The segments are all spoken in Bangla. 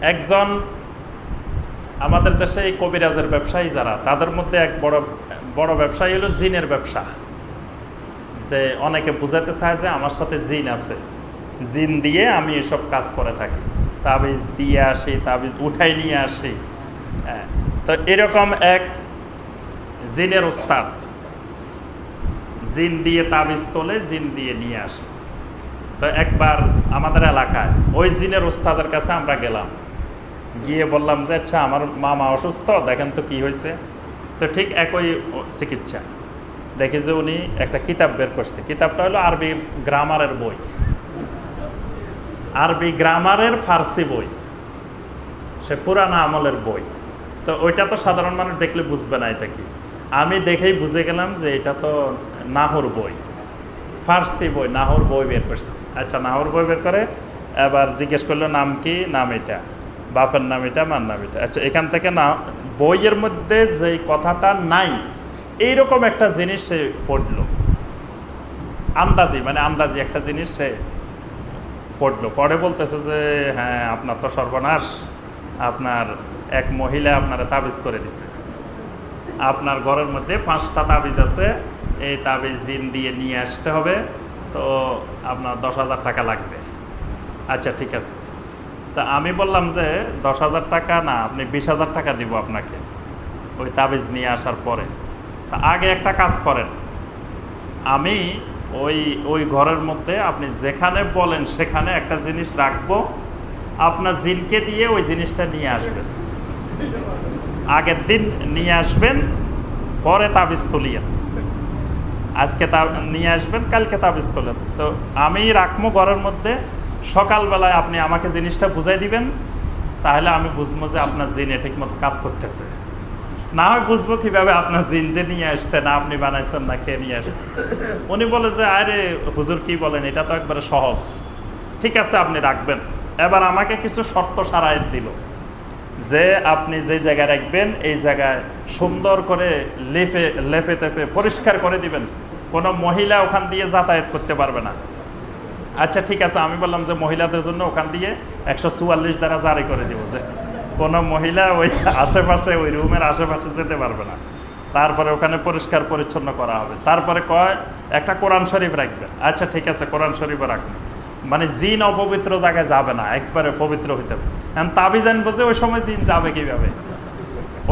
একজন আমাদের দেশে এই কবিরাজের ব্যবসায়ী যারা, তাদের মধ্যে এক বড় বড় ব্যবসায়ী হলো জিনের ব্যবসা। যে অনেকে বুঝাতে চায় যে আমার সাথে জিন আছে। জিন দিয়ে আমি এসব কাজ করে থাকি। তাবিজ দিয়ে আসি, তাবিজ উঠাই নিয়ে আসি। হ্যাঁ তো এরকম এক জিনের ওস্তাদ। জিন দিয়ে তাবিজ তোলে, জিন দিয়ে নিয়ে আসে। তো একবার আমাদের এলাকায় ওই জিনের ওস্তাদের কাছে আমরা গেলাম। গিয়ে বললাম যে আচ্ছা আমার মামা অসুস্থ, দেখেন তো কি হয়েছে। তো ঠিক একই চিকিৎসা। দেখি যে উনি একটা কিতাব বের করছে। কিতাবটা হলো আরবি গ্রামারের বই। আরবি গ্রামারের ফার্সি বই। সে পুরানা আমলের বই। তো ওইটা তো সাধারণ মানুষ দেখলে বুঝবে না এটা কি। আমি দেখেই বুঝে গেলাম যে এটা তো নাহর বই। ফার্সি বই, নাহর বই বের করছে। আচ্ছা নাহর বই বের করে এবার জিজ্ঞেস করল, নাম কি? নাম এটা। বাপের নাম এটা, মার নাম এটা। আচ্ছা এখান থেকে না, বইয়ের মধ্যে যে কথাটা নাই, এইরকম একটা জিনিস সে পড়ল। আন্দাজি মানে আন্দাজি একটা জিনিস সে পড়ল। পরে বলতেছে যে হ্যাঁ আপনার তো সর্বনাশ। আপনার এক মহিলা আপনারা তাবিজ করে দিছে। আপনার ঘরের মধ্যে পাঁচটা তাবিজ আছে। এই তাবিজ জিন দিয়ে নিয়ে আসতে হবে। তো আপনার দশ হাজার টাকা লাগবে। আচ্ছা ঠিক আছে। তা আমি বললাম যে দশ হাজার টাকা না, আপনি বিশ হাজার টাকা দিব আপনাকে। ওই তাবিজ নিয়ে আসার পরে। তা আগে একটা কাজ করেন। আমি ওই ওই ঘরের মধ্যে আপনি যেখানে বলেন সেখানে একটা জিনিস রাখব, আপনার জিনকে দিয়ে ওই জিনিসটা নিয়ে আসবেন। আগের দিন নিয়ে আসবেন, পরে তাবিজ তুলিয়েন। আজকে তা নিয়ে আসবেন, কালকে তাবিজ তোলেন। তো আমি রাখব ঘরের মধ্যে সকালবেলায় আপনি আমাকে জিনিসটা বুঝাই দিবেন, তাহলে আমি বুঝব যে আপনার জিন ঠিক মতো কাজ করতেছে। না হয় বুঝব কীভাবে আপনার জিন যে নিয়ে আসছে, না আপনি বানাইছেন, না খেয়ে নিয়ে আসছেন উনি বলে যে, আরে, হুজুর কি বলেন? এটা তো একবারে সহজ। ঠিক আছে, আপনি রাখবেন। এবার আমাকে কিছু শর্ত সারায়ত দিল যে, আপনি যে জায়গায় রাখবেন, এই জায়গায় সুন্দর করে লেপে লেপে তেপে পরিষ্কার করে দিবেন। কোনো মহিলা ওখান দিয়ে যাতায়াত করতে পারবে না। আচ্ছা ঠিক আছে, আমি বললাম যে মহিলাদের জন্য ওখান দিয়ে একশো চুয়াল্লিশ দ্বারা জারি করে দিব। কোনো মহিলা ওই আশেপাশে, ওই রুমের আশেপাশে যেতে পারবে না। তারপরে ওখানে পরিষ্কার পরিচ্ছন্ন করা হবে। তারপরে কয়, একটা কোরআন শরীফ রাখবে। আচ্ছা ঠিক আছে, কোরআন শরীফও রাখবে। মানে জিন অপবিত্র জায়গায় যাবে না, একবারে পবিত্র হইতে হবে। এখন তাবি জানব যে ওই সময় জিন যাবে কীভাবে?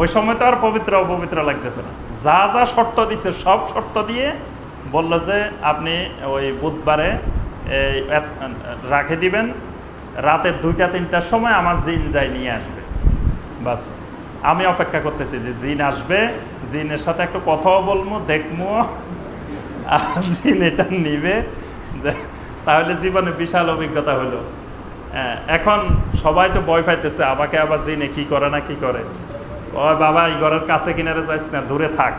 ওই সময় তো আর পবিত্র অপবিত্র লাগতেছে না। যা যা শর্ত দিছে, সব শর্ত দিয়ে বলল যে আপনি ওই বুধবারে রাখে দিবেন। রাতের দুইটা তিনটার সময় আমার জিন যাই নিয়ে আসবে। বাস আমি অপেক্ষা করতেছি যে জিন আসবে জিনের সাথে একটু কথাও বলব দেখব আর জিন এটা নিবে। তাহলে জীবনে বিশাল অভিজ্ঞতা হলো। হ্যাঁ, এখন সবাই তো ভয় পাইতেছে আমাকে আবার জিনে কি করে না কি করে? ও বাবা এই ঘরের কাছে কিনারে যাইস না দূরে থাক।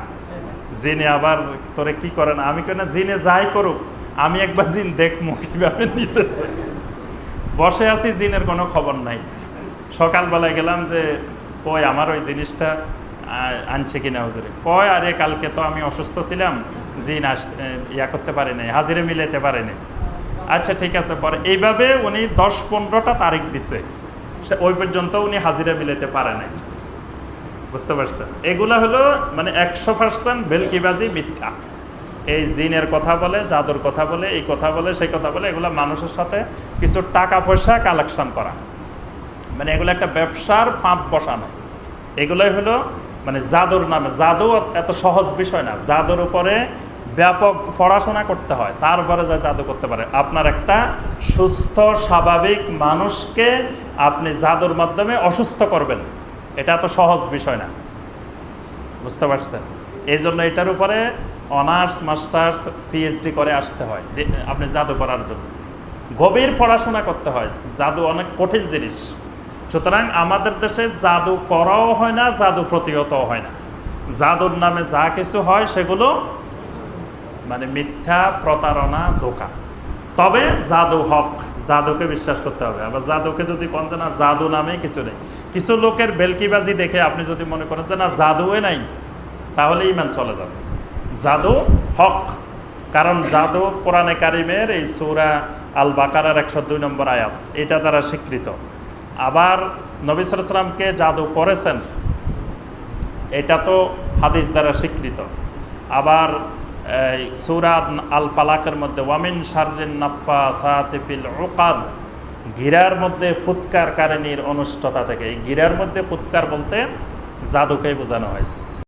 জিনে আবার তোরে কি করে না? আমি কেন জিনে যাই করুক। আমি একবার জিন দেখব কীভাবে নিতেছে। বসে আছি, জিনের কোনো খবর নাই। সকালবেলায় গেলাম যে, কই আমার ওই জিনিসটা আনছে কিনা হুজুরে। কয়, আরে, কালকে তো আমি অসুস্থ ছিলাম, জিন আস ইয়া করতে পারে নাই, হাজিরে মিলাইতে পারে নাই। আচ্ছা ঠিক আছে, পরে এইভাবে উনি দশ পনেরোটা তারিখ দিছে। ওই পর্যন্ত উনি হাজিরা মিলাইতে পারে নাই। বুঝতে পারছেন? এগুলা হলো মানে একশো পার্সেন্ট ভেলকিবাজি মিথ্যা। এই জিনের কথা বলে, জাদুর কথা বলে, এই কথা বলে, সেই কথা বলে, এগুলো মানুষের সাথে কিছু টাকা পয়সা কালেকশন করা। মানে এগুলো একটা ব্যবসার পাঁপ বসানো। এগুলোই হলো মানে জাদুর নামে। জাদু এত সহজ বিষয় না। জাদুর উপরে ব্যাপক পড়াশোনা করতে হয়। তারপরে যা জাদু করতে পারে। আপনার একটা সুস্থ, স্বাভাবিক মানুষকে আপনি জাদুর মাধ্যমে অসুস্থ করবেন। এটা এত সহজ বিষয় না। বুঝতে পারছেন? এই জন্য এটার উপরে অনার্স, মাস্টার্স পিএইচডি করে আসতে হয় আপনি জাদু করার জন্য। গভীর পড়াশোনা করতে হয়, জাদু অনেক কঠিন জিনিস। সুতরাং আমাদের দেশে জাদু করাও হয় না, জাদু প্রতিহতও হয় না। জাদুর নামে যা কিছু হয়, সেগুলো মানে মিথ্যা, প্রতারণা, ধোকা। তবে জাদু হক, জাদুকে বিশ্বাস করতে হবে। আবার জাদুকে যদি কোন না জাদু নামে কিছু নেই। কিছু লোকের বেলকিবাজি দেখে আপনি যদি মনে করেন যে না জাদুয়ে নাই, তাহলে ইমান চলে যাবে। জাদু, হক। কারণ জাদু কোরআনে কারিমের এই সৌরা আল বাকারার একশো দুই নম্বর আয়াত, এটা দ্বারা স্বীকৃত। আবার নবী সালামকে জাদু করেছেন, এটা তো হাদিস দ্বারা স্বীকৃত। আবার সূরা আল ফালাকের মধ্যে, ওয়ামিন শারিন নাফা সাতিফিল উকাদ, গিরার মধ্যে ফুৎকার কারিনীর অনুষ্ঠতা থেকে, এই গিরার মধ্যে ফুৎকার বলতে জাদুকেই বোঝানো হয়েছে।